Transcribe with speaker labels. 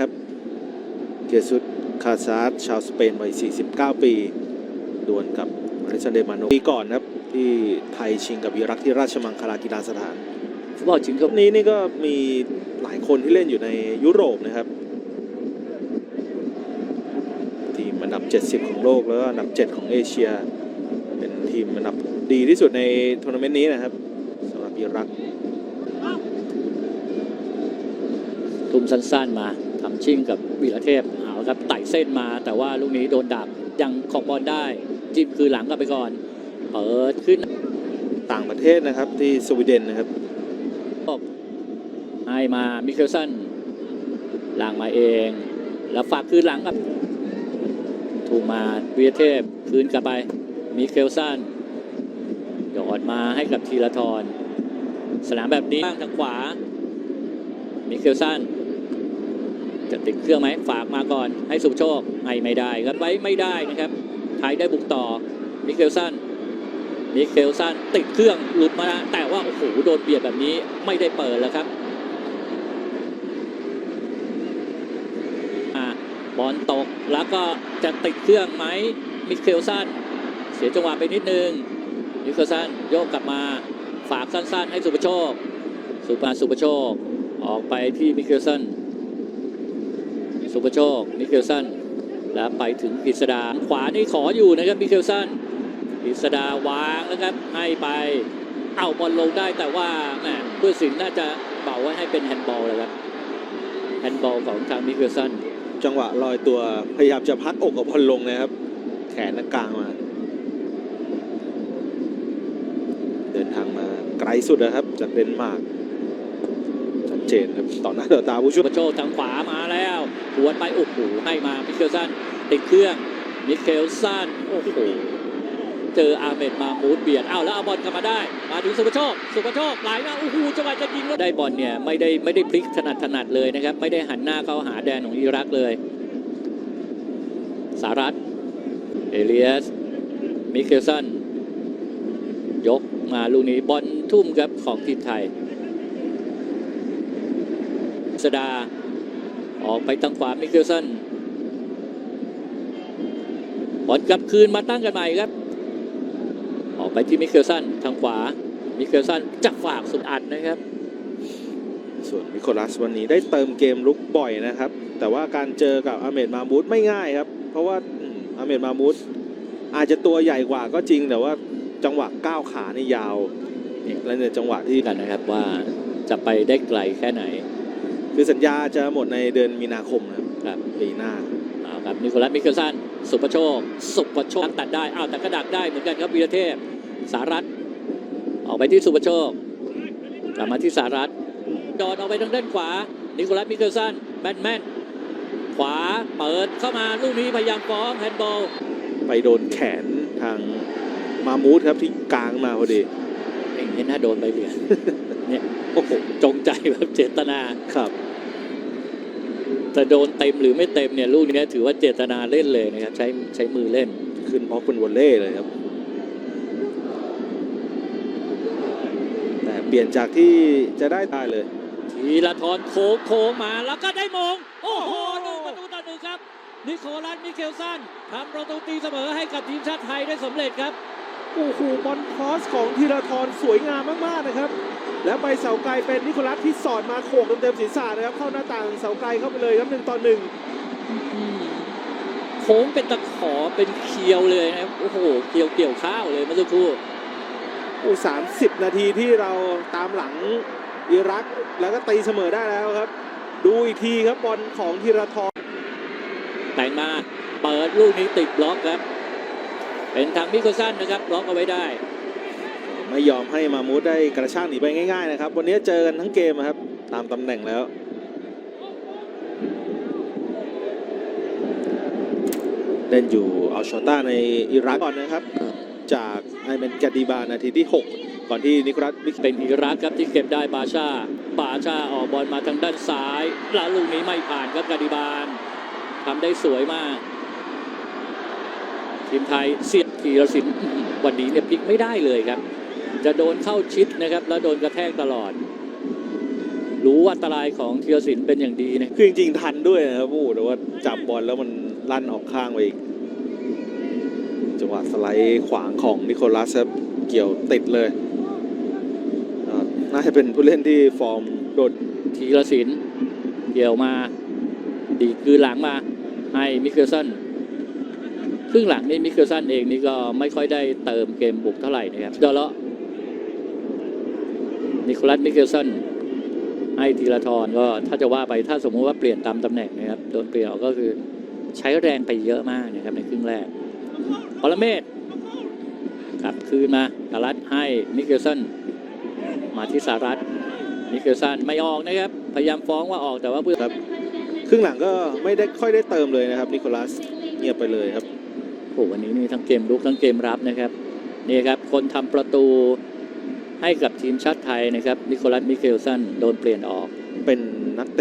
Speaker 1: ครับเกียรติสุดคาซาร์ชาวสเปนวัย 49 ปี ดวลกับอเล็กซานเดร์มาโนปีก่อนครับ ที่ไทยชิงกับอิรักที่ราชมังคลากีฬาสถาน
Speaker 2: ฟุตบอลชิง
Speaker 1: รอบนี้นี่ก็มีหลายคนที่เล่นอยู่ในยุโรปนะครับ ทีมอันดับ 70 ของโลกแล้วก็อันดับ 7 ของเอเชีย เป็นทีมอันดับดีที่สุดในทัวร์นาเมนต์นี้นะครับสำหรับอิรัก
Speaker 2: ทุ่มสั้นๆมาทำ ชิงกับวีระเทพเอาครับไต่เส้นมา แต่ว่าลูกนี้โดนดักยังของบอลได้ จิ้มคืนหลังกลับไปก่อน เปิดขึ้น
Speaker 1: ต่างประเทศนะครับที่สวีเดนนะครับ
Speaker 2: ให้มามิเคลสันหลังมาเอง แล้วฝากคืนหลังครับ ถูกมาวีระเทพคืนกลับไปมิเคลสันหยอดมาให้กับทีละทรสนามแบบนี้ทางขวามิเคลสัน จะติดเครื่องไหมฝากมาก่อนให้สุโชคให้ไม่ได้ครับไว้ไม่ได้นะครับไทยได้บุกต่อมิเคลสันมิเคลสันติดเครื่องหลุดมานะแต่ว่าโอ้โหโดนเบียดแบบนี้ไม่ได้เปิดแล้วครับอบอลตกแล้วก็จะติดเครื่องไหมมิเคลสันเสียจังหวะไปนิดนึงมิเคลสันโยกกลับมาฝากสั้นๆ ให้สุภโชค สุภาสุภโชค ออกไปที่มิเคลสัน สุภโชคมิเคลสันแล้วไปถึงกฤษดาขวานี่ขออยู่นะครับมิเคลสันกฤษดาวางนะครับให้ไปเอาบอลลงได้แต่ว่าแหมผู้ตัดสินน่าจะเป่าไว้ให้เป็นแฮนด์บอลเลยครับแฮนด์บอลของทางมิเคลสัน
Speaker 1: จังหวะลอยตัวพยายามจะพักอกกับบอลลงนะครับ แขนกลางมา เดินทางมาไกลสุดนะครับจากเดนมาร์ก เจนครับต่อหน้าต่อตาผู้ช่วย
Speaker 2: สุภโชคทางขวามาแล้วหวนไปโอ้โหให้มามิเคลสันติดเครื่องมิเคลสันโอ้โหเจออาเมดมามูดเบียดอ้าวแล้วเอาบอลกลับมาได้ มาถึงสุภโชคสุภโชคไหลมาโอ้โหจังหวะจะยิงแล้วได้บอลเนี่ยไม่ได้ไม่ได้พลิกถนัดถนัดเลยนะครับ ไม่ได้หันหน้าเข้าหาแดนของอิรักเลย สารัตเอเลียสมิเคลสันยกมาลูกนี้บอลทุ่มครับของทีมไทย สดา ออกไปทางขวามิเคลสันบอลกลับคืนมาตั้งกันใหม่ครับ ออกไปที่มิเคลสันทางขวา มิเคลสันจะฝากสุดอัดนะครับ
Speaker 1: ส่วนนิโคลัสวันนี้ได้เติมเกมลุกบ่อยนะครับ แต่ว่าการเจอกับอาเมดมามูดไม่ง่ายครับ เพราะว่าอืมอาเมดมามูดอาจจะตัวใหญ่กว่าก็จริงแต่ว่าจังหวะก้าวขานี่ยาวและในจังหวะที่
Speaker 2: กันนะครับว่าจะไปได้ไกลแค่ไหน
Speaker 1: คือสัญญาจะหมดในเดือนมีนาคมนะครับ
Speaker 2: ครับ
Speaker 1: ปีหน้า
Speaker 2: เอาครับนิโคลัสมิเคลสันสุประโชค สุประโชคตัดได้อ้าวแต่กระดักได้เหมือนกันครับวีรเทพสารัตออกไปที่สุประโชคกลับมาที่สารัตดอนออกไปทางด้านขวา นิโคลัสมิเคลสันแมนแมนขวาเปิดเข้ามาลูกนี้พยายามฟ้องแฮนด์บอล
Speaker 1: ไปโดนแขนทางมามูดครับที่กลางมาพอดี
Speaker 2: เองเห็นหน้าโดนใบเหลือง
Speaker 1: โอ้โห
Speaker 2: จงใจแบบเจตนา
Speaker 1: ครับ
Speaker 2: แต่โดนเต็มหรือไม่เต็มเนี่ยลูกนี้ถือว่าเจตนาเล่นเลยนะครับ ใช้ใช้มือเล่น
Speaker 1: ขึ้นบล็อกเป็นวอลเล่เลยครับ แต่เปลี่ยนจากที่จะได้ได้เลย
Speaker 2: ทีละทอนโค้งโค้งมาแล้วก็ได้มง โอ้โหหนึ่งประตูต่อหนึ่งครับ นิโคลัสมิเคลสันทำประตูตีเสมอให้กับทีมชาติไทยได้สำเร็จครับ
Speaker 1: โอ้โหบอลครอสของธีรทรสวยงามมากๆนะครับ แล้วไปเสาไกลเป็นนิโคลัสที่สอดมาโขกเต็มๆศีรษะนะครับ เข้าหน้าต่างเสาไกลเข้าไปเลยครับหนึ่งต่อหนึ่ง
Speaker 2: โค้งเป็นตะขอเป็นเคียวเลยนะครับโอ้โหเคียวเกี่ยวข้าวเลยเมื่อสักครู่
Speaker 1: โอ้สามสิบนาทีที่เราตามหลังอิรักแล้วก็ตีเสมอได้แล้วครับ ดูอีกทีครับบอลของธีรทร
Speaker 2: แต่งมาเปิดลูกนี้ติดบล็อกครับ เป็นทางมิโคลสันนะครับบล็อกเอาไว้ได้
Speaker 1: ไม่ยอมให้มามูดได้กระชากหนีไปง่ายๆนะครับ วันนี้เจอกันทั้งเกมนะครับ ตามตำแหน่งแล้ว เล่นอยู่อัลชอต้าในอิรักก่อนนะครับ จากไอเมนกาดีบานาทีที่ 6 ก่อนที่นิโคลัสมิก
Speaker 2: เป็นอิรักครับที่เก็บได้บาชาบาชาออกบอลมาทางด้านซ้ายแล้วลูกนี้ไม่ผ่านครับกาดิบานทำได้สวยมาก ทีมไทยเสียบทีรศิลป์อื้อหือวันนี้เนี่ยพลิกไม่ได้เลยครับ จะโดนเข้าชิดนะครับ แล้วโดนกระแทกตลอด รู้ว่าอันตรายของธีรศิลป์เป็นอย่างดีนะ
Speaker 1: คือจริงๆทันด้วยนะครับโอ้โหแต่ว่าจับบอลแล้วมันลั่นออกข้างไปอีกจังหวะสไลด์ขวางของนิโคลัสครับเกี่ยวติดเลยอ่าน่าจะเป็นผู้เล่นที่ฟอร์มโดด
Speaker 2: ธีรศิลป์เกี่ยวมา ดีดคืนหลังมาให้มิเคลสัน ครึ่งหลังนี่มิเคลสันเองนี่ก็ไม่ค่อยได้เติมเกมบุกเท่าไหร่นะครับเดยวเลาะนิโคลัสมิเคลสันให้ธีรทรก็ถ้าจะว่าไปถ้าสมมติว่าเปลี่ยนตามตำแหน่งนะครับโดนเปลี่ยนออกก็คือใช้แรงไปเยอะมากนะครับในครึ่งแรกปรเมศกลับคืนมาสารัตให้มิเคลสันมาที่สารัตมิเคลสันไม่ออกนะครับ พยายามฟ้องว่าออกแต่ว่าเพื่อ
Speaker 1: ครับครึ่งหลังก็ไม่ได้ค่อยได้เติมเลยนะครับนิโคลัสเงียบไปเลยครับ
Speaker 2: โอ้วันนี้นี่ทั้งเกมลุกทั้งเกมรับนะครับนี่ครับคนทำประตูให้กับทีมชาติไทยนะครับนิโคลัสมิเคลสันโดนเปลี่ยนออก
Speaker 1: เป็น